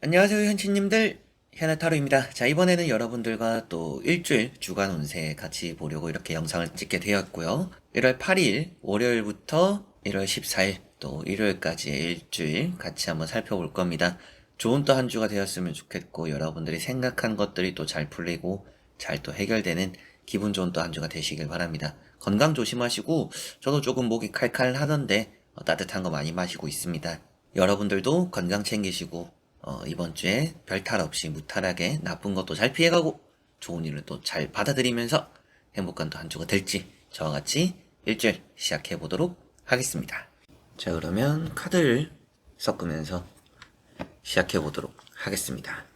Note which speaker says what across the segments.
Speaker 1: 안녕하세요 현치님들 현아타로입니다. 자 이번에는 여러분들과 또 일주일 주간 운세 같이 보려고 이렇게 영상을 찍게 되었고요. 1월 8일 월요일부터 1월 14일 또 일요일까지의 일주일 같이 한번 살펴볼 겁니다. 좋은 또 한 주가 되었으면 좋겠고 여러분들이 생각한 것들이 또 잘 풀리고 잘 또 해결되는 기분 좋은 또 한 주가 되시길 바랍니다. 건강 조심하시고 저도 조금 목이 칼칼하던데 어, 따뜻한 거 많이 마시고 있습니다. 여러분들도 건강 챙기시고 어, 이번 주에 별탈 없이 무탈하게 나쁜 것도 잘 피해가고 좋은 일을 또 잘 받아들이면서 행복한 또 한 주가 될지 저와 같이 일주일 시작해 보도록 하겠습니다. 자 그러면 카드를 섞으면서 시작해 보도록 하겠습니다.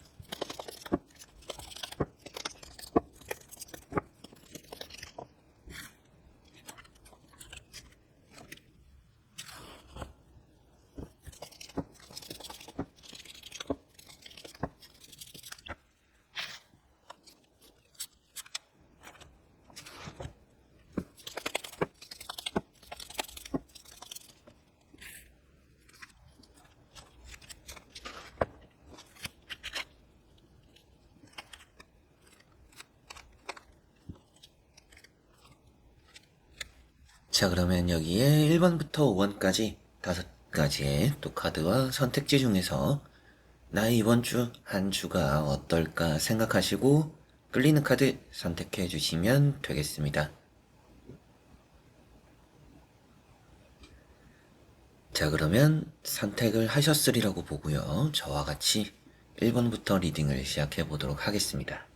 Speaker 1: 자, 그러면 여기에 1번부터 5번까지 다섯 가지의 또 카드와 선택지 중에서 나의 이번 주 한 주가 어떨까 생각하시고 끌리는 카드 선택해 주시면 되겠습니다. 자, 그러면 선택을 하셨으리라고 보고요. 저와 같이 1번부터 리딩을 시작해 보도록 하겠습니다.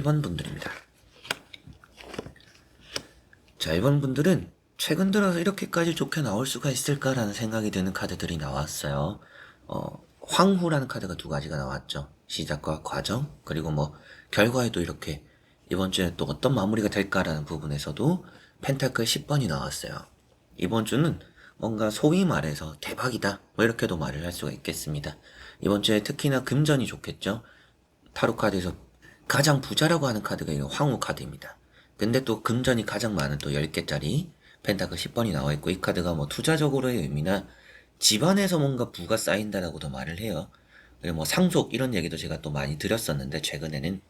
Speaker 1: 1번 분들입니다. 자, 1번 분들은 최근 들어서 이렇게까지 좋게 나올 수가 있을까라는 생각이 드는 카드들이 나왔어요. 어, 황후라는 카드가 두 가지가 나왔죠. 시작과 과정, 그리고 뭐, 결과에도 이렇게 이번 주에 또 어떤 마무리가 될까라는 부분에서도 펜타클 10번이 나왔어요. 이번 주는 뭔가 소위 말해서 대박이다. 뭐 이렇게도 말을 할 수가 있겠습니다. 이번 주에 특히나 금전이 좋겠죠. 타로 카드에서 가장 부자라고 하는 카드가 이 황후 카드입니다. 근데 또 금전이 가장 많은 또 10개짜리 펜타클 10번이 나와 있고 이 카드가 뭐 투자적으로의 의미나 집안에서 뭔가 부가 쌓인다라고도 말을 해요. 그리고 뭐 상속 이런 얘기도 제가 또 많이 드렸었는데 최근에는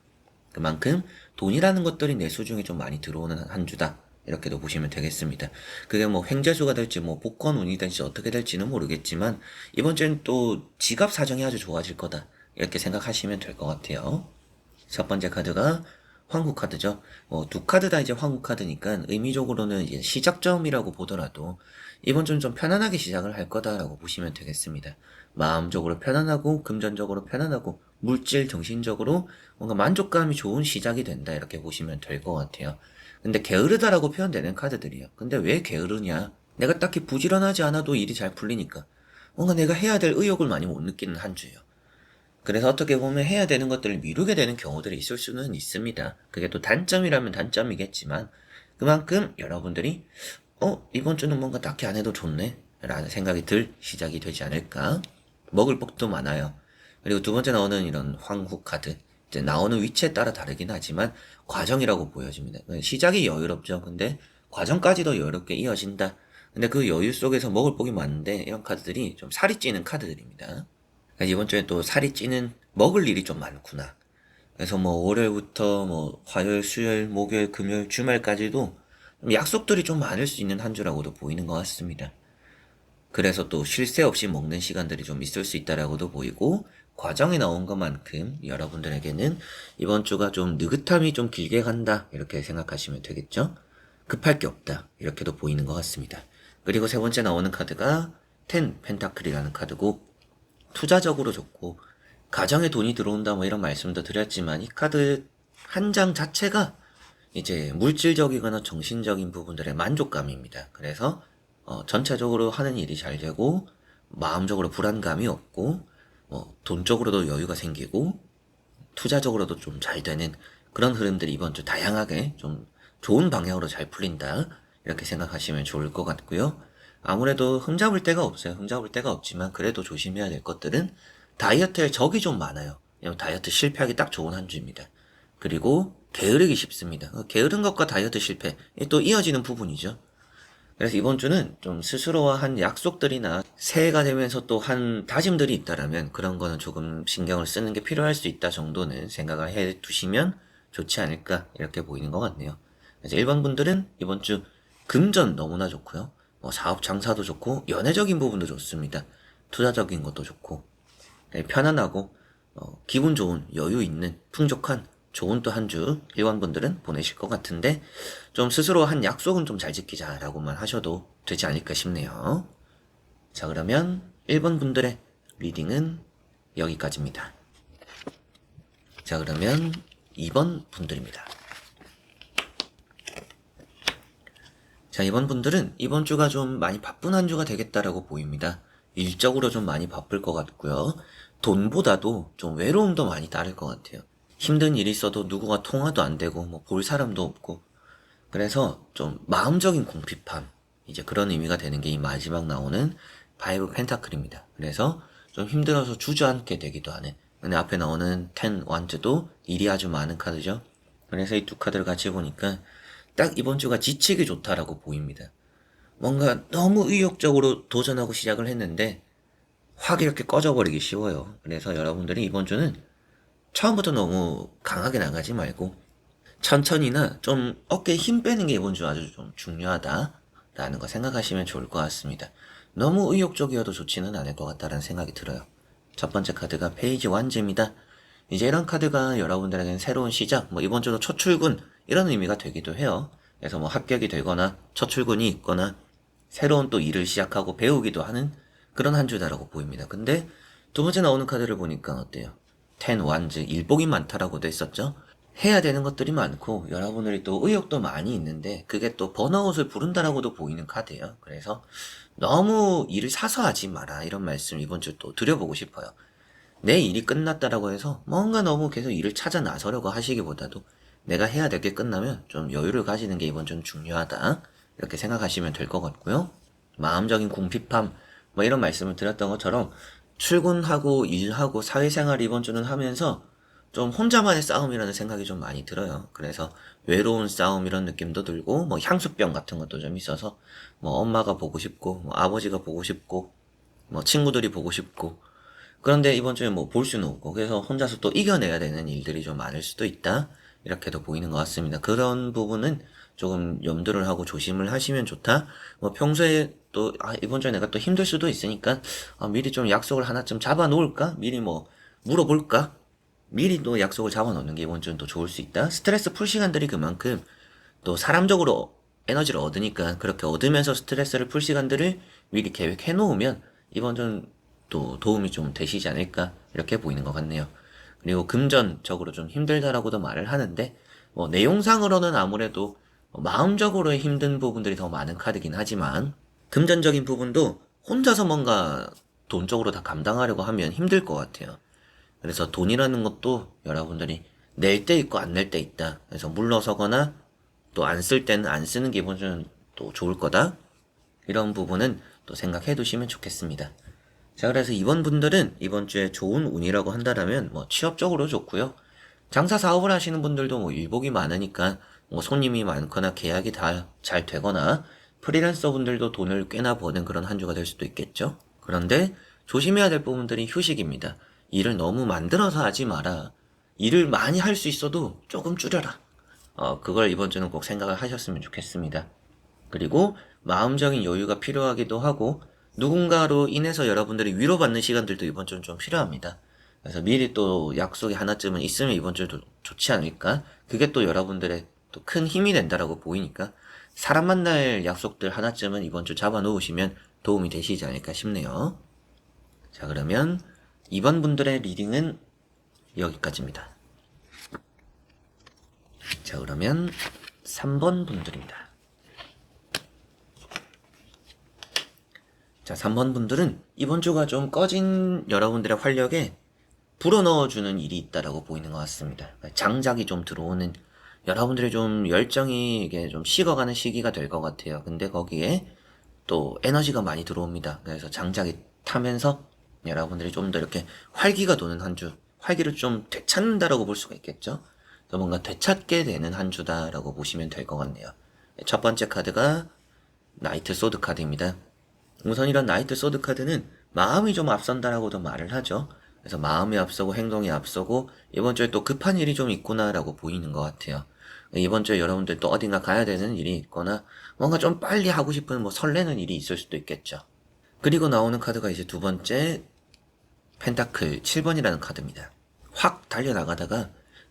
Speaker 1: 그만큼 돈이라는 것들이 내 수중에 좀 많이 들어오는 한 주다. 이렇게도 보시면 되겠습니다. 그게 뭐 횡재수가 될지 뭐 복권 운이 될지 어떻게 될지는 모르겠지만 이번 주엔 또 지갑 사정이 아주 좋아질 거다. 이렇게 생각하시면 될 것 같아요. 첫 번째 카드가 황후 카드죠. 뭐 두 카드 다 이제 황후 카드니까 의미적으로는 이제 시작점이라고 보더라도 이번 주는 좀 편안하게 시작을 할 거다라고 보시면 되겠습니다. 마음적으로 편안하고 금전적으로 편안하고 물질 정신적으로 뭔가 만족감이 좋은 시작이 된다 이렇게 보시면 될 것 같아요. 근데 게으르다라고 표현되는 카드들이요. 근데 왜 게으르냐? 내가 딱히 부지런하지 않아도 일이 잘 풀리니까 뭔가 내가 해야 될 의욕을 많이 못 느끼는 한 주예요. 그래서 어떻게 보면 해야 되는 것들을 미루게 되는 경우들이 있을 수는 있습니다. 그게 또 단점이라면 단점이겠지만 그만큼 여러분들이 어 이번 주는 뭔가 딱히 안 해도 좋네 라는 생각이 들 시작이 되지 않을까 먹을 복도 많아요. 그리고 두 번째 나오는 이런 황후 카드 이제 나오는 위치에 따라 다르긴 하지만 과정이라고 보여집니다. 시작이 여유롭죠. 근데 과정까지도 여유롭게 이어진다. 근데 그 여유 속에서 먹을 복이 많은데 이런 카드들이 좀 살이 찌는 카드들입니다. 그러니까 이번 주에 또 살이 찌는 먹을 일이 좀 많구나. 그래서 뭐 월요일부터 뭐 화요일, 수요일, 목요일, 금요일, 주말까지도 좀 약속들이 좀 많을 수 있는 한 주라고도 보이는 것 같습니다. 그래서 또 쉴 새 없이 먹는 시간들이 좀 있을 수 있다라고도 보이고 과정에 나온 것만큼 여러분들에게는 이번 주가 좀 느긋함이 좀 길게 간다 이렇게 생각하시면 되겠죠? 급할 게 없다 이렇게도 보이는 것 같습니다. 그리고 세 번째 나오는 카드가 텐 펜타클이라는 카드고 투자적으로 좋고 가정에 돈이 들어온다 뭐 이런 말씀도 드렸지만 이 카드 한 장 자체가 이제 물질적이거나 정신적인 부분들의 만족감입니다. 그래서 어, 전체적으로 하는 일이 잘 되고 마음적으로 불안감이 없고 뭐 돈적으로도 여유가 생기고 투자적으로도 좀 잘 되는 그런 흐름들이 이번 주 다양하게 좀 좋은 방향으로 잘 풀린다. 이렇게 생각하시면 좋을 것 같고요. 아무래도 흠잡을 데가 없어요. 흠잡을 데가 없지만 그래도 조심해야 될 것들은 다이어트에 적이 좀 많아요. 다이어트 실패하기 딱 좋은 한 주입니다. 그리고 게으르기 쉽습니다. 어, 게으른 것과 다이어트 실패 또 이어지는 부분이죠. 그래서 이번 주는 좀 스스로와 한 약속들이나 새해가 되면서 또 한 다짐들이 있다라면 그런 거는 조금 신경을 쓰는 게 필요할 수 있다 정도는 생각을 해 두시면 좋지 않을까 이렇게 보이는 것 같네요. 그래서 1번 분들은 이번 주 금전 너무나 좋고요. 뭐 사업 장사도 좋고 연애적인 부분도 좋습니다. 투자적인 것도 좋고 네, 편안하고 어, 기분 좋은 여유 있는 풍족한 좋은 또 한 주 일반분들은 보내실 것 같은데 좀 스스로 한 약속은 좀 잘 지키자라고만 하셔도 되지 않을까 싶네요. 자 그러면 1번 분들의 리딩은 여기까지입니다. 자 그러면 2번 분들입니다. 자, 이번 분들은 이번 주가 좀 많이 바쁜 한 주가 되겠다라고 보입니다. 일적으로 좀 많이 바쁠 것 같고요. 돈보다도 좀 외로움도 많이 따를 것 같아요. 힘든 일이 있어도 누구가 통화도 안 되고, 뭐 볼 사람도 없고. 그래서 좀 마음적인 궁핍함. 이제 그런 의미가 되는 게 이 마지막 나오는 바이브 펜타클입니다. 그래서 좀 힘들어서 주저앉게 되기도 하는. 근데 앞에 나오는 텐 완즈도 일이 아주 많은 카드죠. 그래서 이 두 카드를 같이 보니까 딱 이번 주가 지치기 좋다라고 보입니다. 뭔가 너무 의욕적으로 도전하고 시작을 했는데 확 이렇게 꺼져버리기 쉬워요. 그래서 여러분들이 이번 주는 처음부터 너무 강하게 나가지 말고 천천히나 좀 어깨에 힘 빼는 게 이번 주 아주 좀 중요하다라는 거 생각하시면 좋을 것 같습니다. 너무 의욕적이어도 좋지는 않을 것 같다라는 생각이 들어요. 첫 번째 카드가 페이지 완즈입니다. 이제 이런 카드가 여러분들에게는 새로운 시작, 뭐 이번 주도 첫 출근 이런 의미가 되기도 해요. 그래서 뭐 합격이 되거나 첫 출근이 있거나 새로운 또 일을 시작하고 배우기도 하는 그런 한 주다라고 보입니다. 근데 두 번째 나오는 카드를 보니까 어때요? 텐 완즈 일복이 많다라고 돼 있었죠? 해야 되는 것들이 많고 여러분들이 또 의욕도 많이 있는데 그게 또 번아웃을 부른다라고도 보이는 카드예요. 그래서 너무 일을 사서 하지 마라 이런 말씀 이번 주 또 드려보고 싶어요. 내 일이 끝났다라고 해서 뭔가 너무 계속 일을 찾아 나서려고 하시기보다도 내가 해야 될 게 끝나면 좀 여유를 가지는 게 이번 좀 중요하다. 이렇게 생각하시면 될 것 같고요. 마음적인 궁핍함, 뭐 이런 말씀을 드렸던 것처럼 출근하고 일하고 사회생활 이번 주는 하면서 좀 혼자만의 싸움이라는 생각이 좀 많이 들어요. 그래서 외로운 싸움 이런 느낌도 들고, 뭐 향수병 같은 것도 좀 있어서, 뭐 엄마가 보고 싶고, 뭐 아버지가 보고 싶고, 뭐 친구들이 보고 싶고, 그런데 이번 주에 뭐 볼 수는 없고, 그래서 혼자서 또 이겨내야 되는 일들이 좀 많을 수도 있다. 이렇게도 보이는 것 같습니다. 그런 부분은 조금 염두를 하고 조심을 하시면 좋다. 뭐 평소에 또, 아, 이번 주에 내가 또 힘들 수도 있으니까, 아, 미리 좀 약속을 하나쯤 잡아 놓을까? 미리 뭐, 물어볼까? 미리 또 약속을 잡아 놓는 게 이번 주는 또 좋을 수 있다. 스트레스 풀 시간들이 그만큼 또 사람적으로 에너지를 얻으니까 그렇게 얻으면서 스트레스를 풀 시간들을 미리 계획해 놓으면 이번 주는 또 도움이 좀 되시지 않을까 이렇게 보이는 것 같네요. 그리고 금전적으로 좀 힘들다라고도 말을 하는데 뭐 내용상으로는 아무래도 마음적으로 힘든 부분들이 더 많은 카드긴 하지만 금전적인 부분도 혼자서 뭔가 돈적으로 다 감당하려고 하면 힘들 것 같아요. 그래서 돈이라는 것도 여러분들이 낼 때 있고 안 낼 때 있다. 그래서 물러서거나 또 안 쓸 때는 안 쓰는 주는 또 좋을 거다. 이런 부분은 또 생각해 두시면 좋겠습니다. 자, 그래서 이번 분들은 이번 주에 좋은 운이라고 한다라면 뭐 취업적으로 좋고요. 장사 사업을 하시는 분들도 뭐 일복이 많으니까 뭐 손님이 많거나 계약이 다 잘 되거나 프리랜서 분들도 돈을 꽤나 버는 그런 한 주가 될 수도 있겠죠. 그런데 조심해야 될 부분들이 휴식입니다. 일을 너무 만들어서 하지 마라. 일을 많이 할 수 있어도 조금 줄여라. 어, 그걸 이번 주는 꼭 생각을 하셨으면 좋겠습니다. 그리고 마음적인 여유가 필요하기도 하고 누군가로 인해서 여러분들이 위로받는 시간들도 이번 주는 좀 필요합니다. 그래서 미리 또 약속이 하나쯤은 있으면 이번 주도 좋지 않을까? 그게 또 여러분들의 또 큰 힘이 된다라고 보이니까 사람 만날 약속들 하나쯤은 이번 주 잡아 놓으시면 도움이 되시지 않을까 싶네요. 자, 그러면 이번 분들의 리딩은 여기까지입니다. 자, 그러면 3번 분들입니다. 자, 3번 분들은 이번 주가 좀 꺼진 여러분들의 활력에 불어넣어주는 일이 있다라고 보이는 것 같습니다. 장작이 좀 들어오는 여러분들의 좀 열정이 이게 좀 식어가는 시기가 될 것 같아요. 근데 거기에 또 에너지가 많이 들어옵니다. 그래서 장작이 타면서 여러분들이 좀 더 이렇게 활기가 도는 한 주, 활기를 좀 되찾는다라고 볼 수가 있겠죠. 그래서 뭔가 되찾게 되는 한 주다라고 보시면 될 것 같네요. 첫 번째 카드가 나이트 소드 카드입니다. 우선 이런 나이트 소드 카드는 마음이 좀 앞선다라고도 말을 하죠. 그래서 마음이 앞서고 행동이 앞서고 이번 주에 또 급한 일이 좀 있구나라고 보이는 것 같아요. 이번 주에 여러분들 또 어딘가 가야 되는 일이 있거나 뭔가 좀 빨리 하고 싶은 뭐 설레는 일이 있을 수도 있겠죠. 그리고 나오는 카드가 이제 두 번째 펜타클 7번이라는 카드입니다. 확 달려나가다가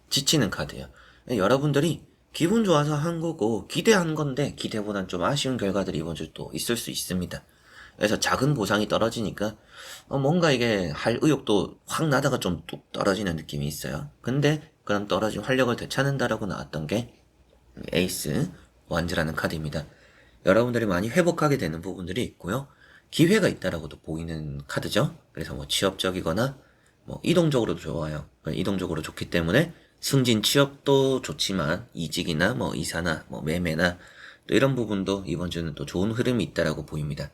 Speaker 1: 지치는 카드예요. 여러분들이 기분 좋아서 한 거고 기대한 건데 기대보단 좀 아쉬운 결과들이 이번 주 또 있을 수 있습니다. 그래서 작은 보상이 떨어지니까 어, 뭔가 이게 할 의욕도 확 나다가 좀 뚝 떨어지는 느낌이 있어요. 근데 그런 떨어진 활력을 되찾는다라고 나왔던 게 에이스 완즈라는 카드입니다. 여러분들이 많이 회복하게 되는 부분들이 있고요. 기회가 있다라고도 보이는 카드죠. 그래서 뭐 취업적이거나 뭐 이동적으로도 좋아요. 이동적으로 좋기 때문에 승진 취업도 좋지만 이직이나 뭐 이사나 뭐 매매나 또 이런 부분도 이번 주는 또 좋은 흐름이 있다라고 보입니다.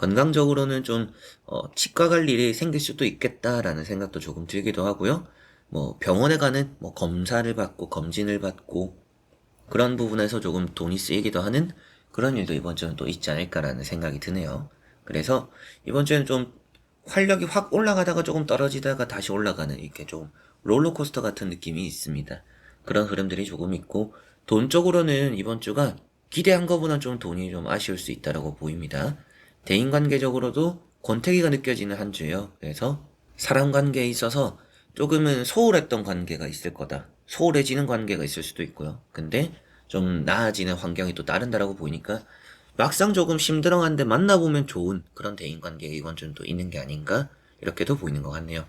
Speaker 1: 건강적으로는 좀 어, 치과 갈 일이 생길 수도 있겠다라는 생각도 조금 들기도 하고요. 뭐 병원에 가는 뭐 검사를 받고 검진을 받고 그런 부분에서 조금 돈이 쓰이기도 하는 그런 일도 이번 주는 또 있지 않을까라는 생각이 드네요. 그래서 이번 주에는 좀 활력이 확 올라가다가 조금 떨어지다가 다시 올라가는 이렇게 좀 롤러코스터 같은 느낌이 있습니다. 그런 흐름들이 조금 있고 돈 쪽으로는 이번 주가 기대한 것보다 좀 돈이 좀 아쉬울 수 있다라고 보입니다. 대인관계적으로도 권태기가 느껴지는 한 주예요. 그래서 사람 관계에 있어서 조금은 소홀했던 관계가 있을 거다. 소홀해지는 관계가 있을 수도 있고요. 근데 좀 나아지는 환경이 또 따른다라고 보이니까 막상 조금 심드렁한데 만나보면 좋은 그런 주는 또 있는 게 아닌가 이렇게도 보이는 것 같네요.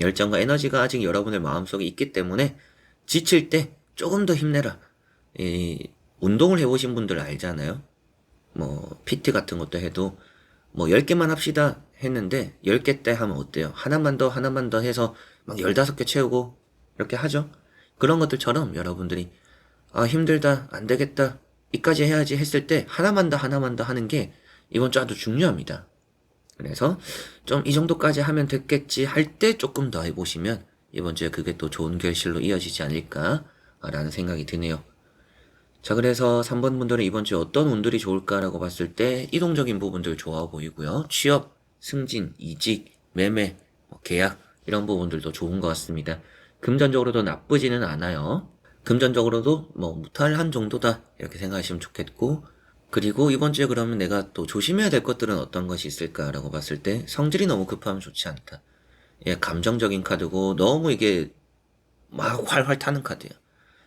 Speaker 1: 열정과 에너지가 아직 여러분의 마음속에 있기 때문에 지칠 때 조금 더 힘내라. 이 운동을 해보신 분들 알잖아요. 뭐 PT 같은 것도 해도 뭐 10개만 합시다 했는데 10개 때 하면 어때요? 하나만 더 하나만 더 해서 막 15개 채우고 이렇게 하죠. 그런 것들처럼 여러분들이 아 힘들다 안 되겠다 이까지 해야지 했을 때 하나만 더 하나만 더 하는 게 이번 주 아주 중요합니다. 그래서 좀 이 정도까지 하면 됐겠지 할 때 조금 더 해보시면 이번 주에 그게 또 좋은 결실로 이어지지 않을까라는 생각이 드네요. 자, 그래서 3번 분들은 이번 주에 어떤 운들이 좋을까라고 봤을 때 이동적인 부분들 좋아 보이고요. 취업, 승진, 이직, 매매, 뭐 계약 이런 부분들도 좋은 것 같습니다. 금전적으로도 나쁘지는 않아요. 금전적으로도 뭐 무탈한 정도다 이렇게 생각하시면 좋겠고 그리고 이번 주에 그러면 내가 또 조심해야 될 것들은 어떤 것이 있을까라고 봤을 때 성질이 너무 급하면 좋지 않다. 예, 감정적인 카드고 너무 이게 막 활활 타는 카드예요.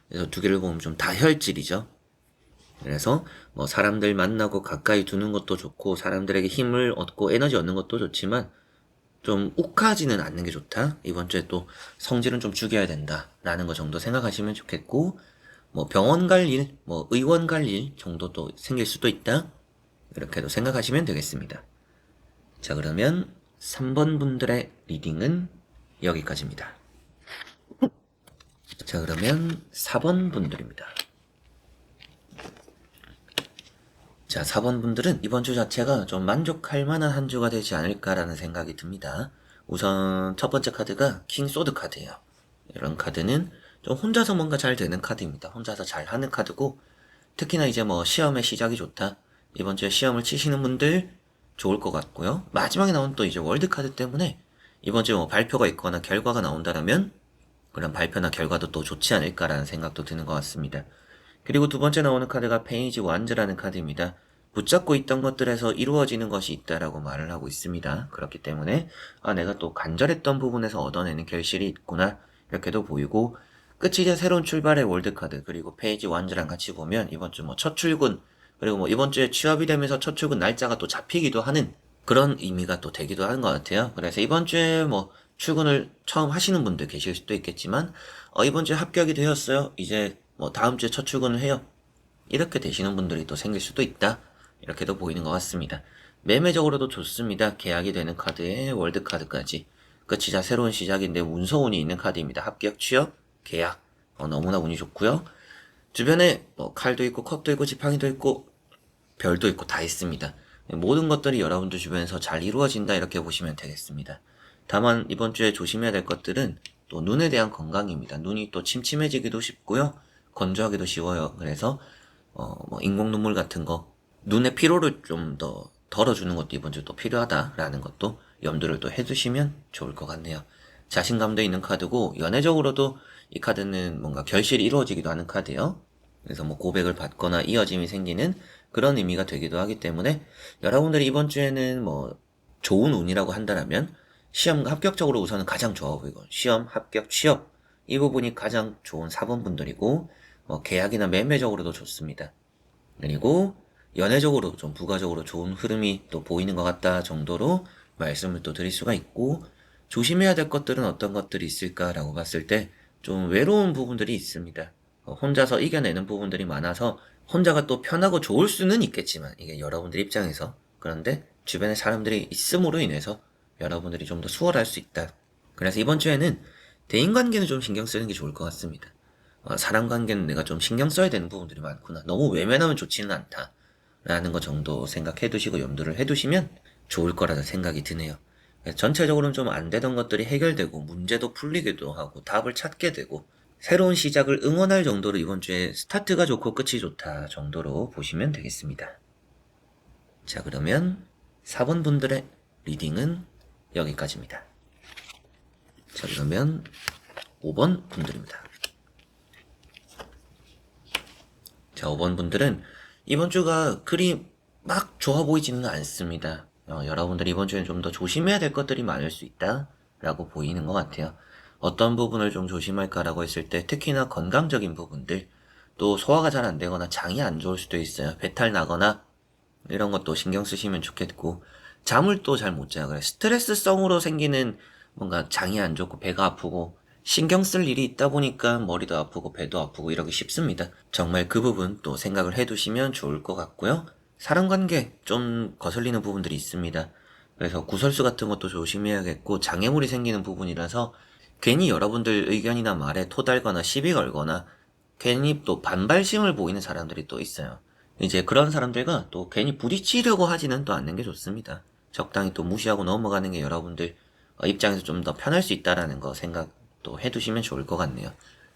Speaker 1: 그래서 두 개를 보면 좀 다혈질이죠. 그래서 뭐 사람들 만나고 가까이 두는 것도 좋고 사람들에게 힘을 얻고 에너지 얻는 것도 좋지만 좀 욱하지는 않는 게 좋다. 이번 주에 또 성질은 좀 죽여야 된다라는 거 정도 생각하시면 좋겠고 뭐 병원 갈 일, 뭐 의원 갈 일 정도도 생길 수도 있다. 이렇게도 생각하시면 되겠습니다. 자 그러면 3번 분들의 리딩은 여기까지입니다. 자, 그러면 4번 분들입니다. 자, 4번 분들은 이번 주 자체가 좀 만족할 만한 한 주가 되지 않을까라는 생각이 듭니다. 우선 첫 번째 카드가 킹 소드 카드예요. 이런 카드는 좀 혼자서 뭔가 잘 되는 카드입니다. 혼자서 잘 하는 카드고 특히나 이제 뭐 시험의 시작이 좋다. 이번 주에 시험을 치시는 분들 좋을 것 같고요. 마지막에 나온 또 이제 월드 카드 때문에 이번 주에 뭐 발표가 있거나 결과가 나온다라면 그런 발표나 결과도 또 좋지 않을까라는 생각도 드는 것 같습니다. 그리고 두 번째 나오는 카드가 페이지 완즈라는 카드입니다. 붙잡고 있던 것들에서 이루어지는 것이 있다라고 말을 하고 있습니다. 그렇기 때문에 아 내가 또 간절했던 부분에서 얻어내는 결실이 있구나 이렇게도 보이고 끝이 이제 새로운 출발의 월드카드 그리고 페이지 완즈랑 같이 보면 이번 주 뭐 첫 출근 그리고 뭐 이번 주에 취업이 되면서 첫 출근 날짜가 또 잡히기도 하는 그런 의미가 또 되기도 하는 것 같아요. 그래서 이번 주에 뭐 출근을 처음 하시는 분들 계실 수도 있겠지만 어, 이번 주에 합격이 되었어요. 이제 뭐 다음 주에 첫 출근을 해요. 이렇게 되시는 분들이 또 생길 수도 있다. 이렇게도 보이는 것 같습니다. 매매적으로도 좋습니다. 계약이 되는 카드에 월드카드까지. 끝이자 새로운 시작인데 운서운이 있는 카드입니다. 합격, 취업, 계약. 어, 너무나 운이 좋고요. 주변에 뭐 칼도 있고 컵도 있고 지팡이도 있고 별도 있고 다 있습니다. 모든 것들이 여러분들 주변에서 잘 이루어진다 이렇게 보시면 되겠습니다. 다만 이번 주에 조심해야 될 것들은 또 눈에 대한 건강입니다. 눈이 또 침침해지기도 쉽고요. 건조하기도 쉬워요. 그래서 어, 뭐 인공 눈물 같은 거 눈의 피로를 좀 더 덜어주는 것도 이번 주 또 필요하다라는 것도 염두를 또 해두시면 좋을 것 같네요. 자신감도 있는 카드고 연애적으로도 이 카드는 뭔가 결실이 이루어지기도 하는 카드예요. 그래서 뭐 고백을 받거나 이어짐이 생기는 그런 의미가 되기도 하기 때문에 여러분들이 이번 주에는 뭐 좋은 운이라고 한다면 시험 합격적으로 우선은 가장 좋아 보이고 시험 합격 취업 이 부분이 가장 좋은 4번 분들이고 뭐 계약이나 매매적으로도 좋습니다. 그리고 연애적으로 좀 부가적으로 좋은 흐름이 또 보이는 것 같다 정도로 말씀을 또 드릴 수가 있고 조심해야 될 것들은 어떤 것들이 있을까라고 봤을 때 좀 외로운 부분들이 있습니다. 어, 혼자서 이겨내는 부분들이 많아서 혼자가 또 편하고 좋을 수는 있겠지만 이게 여러분들 입장에서 그런데 주변에 사람들이 있음으로 인해서 여러분들이 좀 더 수월할 수 있다. 그래서 이번 주에는 대인 관계는 좀 신경 쓰는 게 좋을 것 같습니다. 어, 사람 관계는 내가 좀 신경 써야 되는 부분들이 많구나. 너무 외면하면 좋지는 않다. 라는 거 정도 생각해 두시고 염두를 해 두시면 좋을 거라는 생각이 드네요. 전체적으로는 좀 안 되던 것들이 해결되고 문제도 풀리기도 하고 답을 찾게 되고 새로운 시작을 응원할 정도로 이번 주에 스타트가 좋고 끝이 좋다 정도로 보시면 되겠습니다. 자 그러면 4번 분들의 리딩은 여기까지입니다. 자 그러면 5번 분들입니다. 자 5번 분들은 이번 주가 그리 막 좋아 보이지는 않습니다. 어, 여러분들이 이번 주에는 좀더 조심해야 될 것들이 많을 수 있다 라고 보이는 것 같아요. 어떤 부분을 좀 조심할까라고 했을 때 특히나 건강적인 부분들 또 소화가 잘 안 되거나 장이 안 좋을 수도 있어요. 배탈 나거나 이런 것도 신경 쓰시면 좋겠고 잠을 또 잘 못 자요. 그래 스트레스성으로 생기는 뭔가 장이 안 좋고 배가 아프고 신경 쓸 일이 있다 보니까 머리도 아프고 배도 아프고 이러기 쉽습니다. 정말 그 부분 또 생각을 해두시면 좋을 것 같고요. 사람 관계 좀 거슬리는 부분들이 있습니다. 그래서 구설수 같은 것도 조심해야겠고 장애물이 생기는 부분이라서 괜히 여러분들 의견이나 말에 토달거나 시비 걸거나 괜히 또 반발심을 보이는 사람들이 또 있어요. 이제 그런 사람들과 또 괜히 부딪히려고 하지는 또 않는 게 좋습니다. 적당히 또 무시하고 넘어가는 게 여러분들 입장에서 좀 더 편할 수 있다라는 거 생각 또 해두시면 좋을 것 같네요.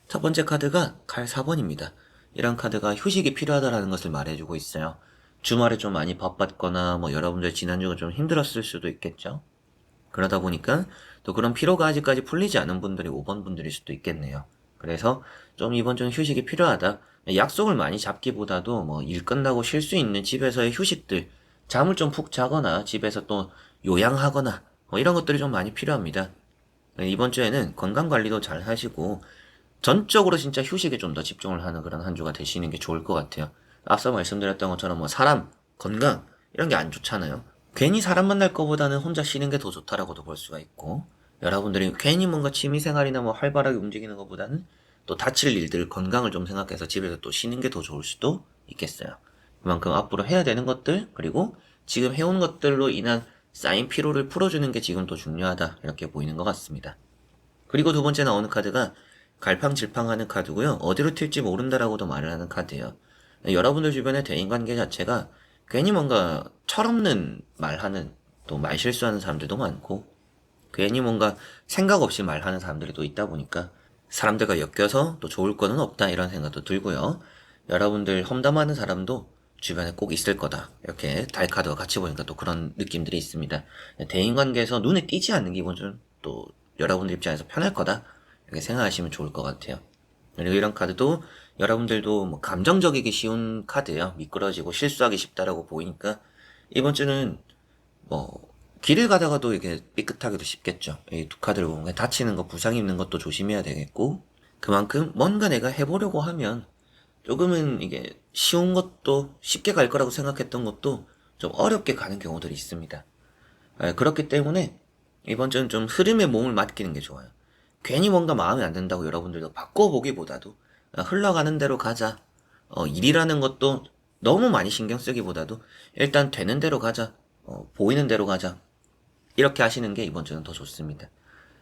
Speaker 1: 첫 번째 카드가 칼 4번입니다. 이런 카드가 휴식이 필요하다라는 것을 말해주고 있어요. 주말에 좀 많이 바빴거나 뭐 여러분들 지난주가 좀 힘들었을 수도 있겠죠. 그러다 보니까 또 그런 피로가 아직까지 풀리지 않은 분들이 5번 분들일 수도 있겠네요. 그래서 좀 이번 주는 휴식이 필요하다. 약속을 많이 잡기보다도 뭐 일 끝나고 쉴 수 있는 집에서의 휴식들, 잠을 좀 푹 자거나 집에서 또 요양하거나 뭐 이런 것들이 좀 많이 필요합니다. 이번 주에는 건강 관리도 잘 하시고 전적으로 진짜 휴식에 좀 더 집중을 하는 그런 한 주가 되시는 게 좋을 것 같아요. 앞서 말씀드렸던 것처럼 뭐 사람, 건강 이런 게 안 좋잖아요. 괜히 사람 만날 것보다는 혼자 쉬는 게 더 좋다라고도 볼 수가 있고 여러분들이 괜히 뭔가 취미생활이나 뭐 활발하게 움직이는 것보다는 또 다칠 일들 건강을 좀 생각해서 집에서 또 쉬는 게 더 좋을 수도 있겠어요. 그만큼 앞으로 해야 되는 것들 그리고 지금 해온 것들로 인한 쌓인 피로를 풀어주는 게 지금 더 중요하다 이렇게 보이는 것 같습니다. 그리고 두 번째 나오는 카드가 갈팡질팡하는 카드고요. 어디로 튈지 모른다라고도 말을 하는 카드예요. 여러분들 주변의 대인관계 자체가 괜히 뭔가 철없는 말하는 또 말실수하는 사람들도 많고 괜히 뭔가 생각 없이 말하는 사람들이 또 있다 보니까 사람들과 엮여서 또 좋을 거는 없다 이런 생각도 들고요. 여러분들 험담하는 사람도 주변에 꼭 있을 거다. 이렇게 달카드와 같이 보니까 또 그런 느낌들이 있습니다. 대인관계에서 눈에 띄지 않는 기분 좀 또 여러분들 입장에서 편할 거다. 이렇게 생각하시면 좋을 것 같아요. 그리고 이런 카드도 여러분들도 뭐 감정적이기 쉬운 카드예요. 미끄러지고 실수하기 쉽다라고 보이니까 이번 주는 뭐 길을 가다가도 이게 삐끗하기도 쉽겠죠. 이 두 카드를 보면 다치는 거, 부상 입는 것도 조심해야 되겠고 그만큼 뭔가 내가 해보려고 하면 조금은 이게 쉬운 것도 쉽게 갈 거라고 생각했던 것도 좀 어렵게 가는 경우들이 있습니다. 아, 그렇기 때문에 이번 주는 좀 흐름에 몸을 맡기는 게 좋아요. 괜히 뭔가 마음에 안 든다고 여러분들도 바꿔보기보다도 아, 흘러가는 대로 가자. 어, 일이라는 것도 너무 많이 신경 쓰기보다도 일단 되는 대로 가자. 어, 보이는 대로 가자. 이렇게 하시는 게 이번 주는 더 좋습니다.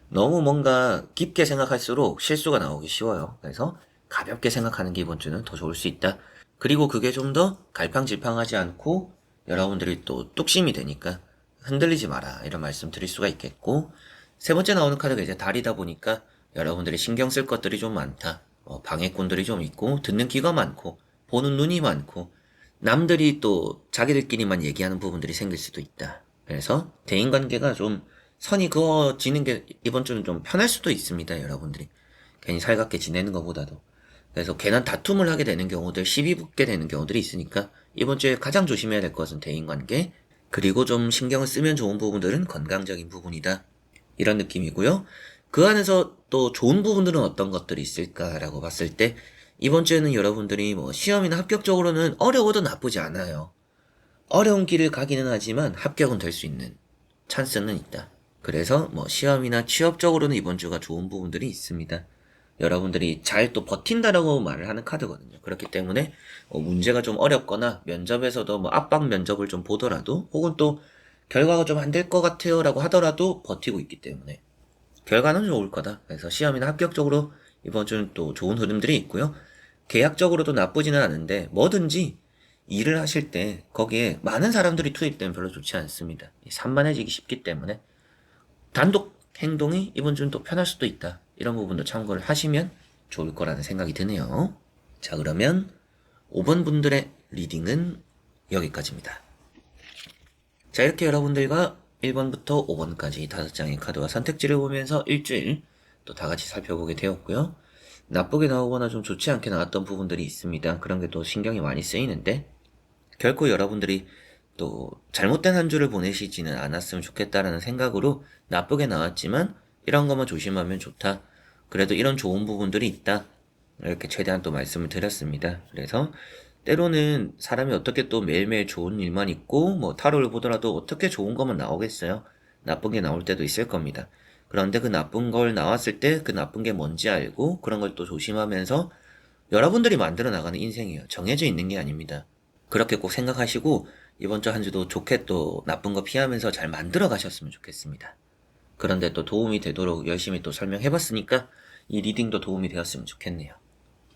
Speaker 1: 너무 뭔가 깊게 생각할수록 실수가 나오기 쉬워요. 그래서 가볍게 생각하는 게 이번 주는 더 좋을 수 있다. 그리고 그게 좀 더 갈팡질팡하지 않고 여러분들이 또 뚝심이 되니까 흔들리지 마라 이런 말씀 드릴 수가 있겠고 세 번째 나오는 카드가 이제 달이다 보니까 여러분들이 신경 쓸 것들이 좀 많다. 어, 방해꾼들이 좀 있고 듣는 귀가 많고 보는 눈이 많고 남들이 또 자기들끼리만 얘기하는 부분들이 생길 수도 있다. 그래서 대인관계가 좀 선이 그어지는 게 이번 주는 좀 편할 수도 있습니다, 여러분들이. 괜히 살갑게 지내는 것보다도. 그래서 괜한 다툼을 하게 되는 경우들, 시비 붙게 되는 경우들이 있으니까 이번 주에 가장 조심해야 될 것은 대인관계. 그리고 좀 신경을 쓰면 좋은 부분들은 건강적인 부분이다. 이런 느낌이고요. 그 안에서 또 좋은 부분들은 어떤 것들이 있을까라고 봤을 때 이번 주에는 여러분들이 뭐 시험이나 합격적으로는 어려워도 나쁘지 않아요. 어려운 길을 가기는 하지만 합격은 될 수 있는 찬스는 있다. 그래서 뭐 시험이나 취업적으로는 이번 주가 좋은 부분들이 있습니다. 여러분들이 잘 또 버틴다라고 말을 하는 카드거든요. 그렇기 때문에 어, 문제가 좀 어렵거나 면접에서도 뭐 압박 면접을 좀 보더라도 혹은 또 결과가 좀 안 될 것 같아요라고 하더라도 버티고 있기 때문에 결과는 좋을 거다. 그래서 시험이나 합격적으로 이번 주는 또 좋은 흐름들이 있고요. 계약적으로도 나쁘지는 않은데 뭐든지 일을 하실 때 거기에 많은 사람들이 투입되면 별로 좋지 않습니다. 산만해지기 쉽기 때문에 단독 행동이 이번 주는 또 편할 수도 있다. 이런 부분도 참고를 하시면 좋을 거라는 생각이 드네요. 자, 그러면 5번 분들의 리딩은 여기까지입니다. 자, 이렇게 여러분들과 1번부터 5번까지 5장의 카드와 선택지를 보면서 일주일 또 다 같이 살펴보게 되었고요. 나쁘게 나오거나 좀 좋지 않게 나왔던 부분들이 있습니다. 그런 게 또 신경이 많이 쓰이는데 결코 여러분들이 또 잘못된 한 주를 보내시지는 않았으면 좋겠다라는 생각으로 나쁘게 나왔지만 이런 것만 조심하면 좋다. 그래도 이런 좋은 부분들이 있다. 이렇게 최대한 또 말씀을 드렸습니다. 그래서 때로는 사람이 어떻게 또 매일매일 좋은 일만 있고 뭐 타로를 보더라도 어떻게 좋은 것만 나오겠어요. 나쁜 게 나올 때도 있을 겁니다. 그런데 그 나쁜 걸 나왔을 때 그 나쁜 게 뭔지 알고 그런 걸 또 조심하면서 여러분들이 만들어 나가는 인생이에요. 정해져 있는 게 아닙니다. 그렇게 꼭 생각하시고 이번 주 한 주도 좋게 또 나쁜 거 피하면서 잘 만들어 가셨으면 좋겠습니다. 그런데 또 도움이 되도록 열심히 또 설명해 봤으니까 이 리딩도 도움이 되었으면 좋겠네요.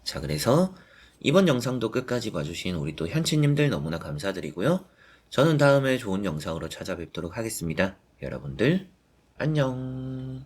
Speaker 1: 자, 그래서 이번 영상도 끝까지 봐주신 우리 또 현치님들 너무나 감사드리고요. 저는 다음에 좋은 영상으로 찾아뵙도록 하겠습니다. 여러분들, 안녕.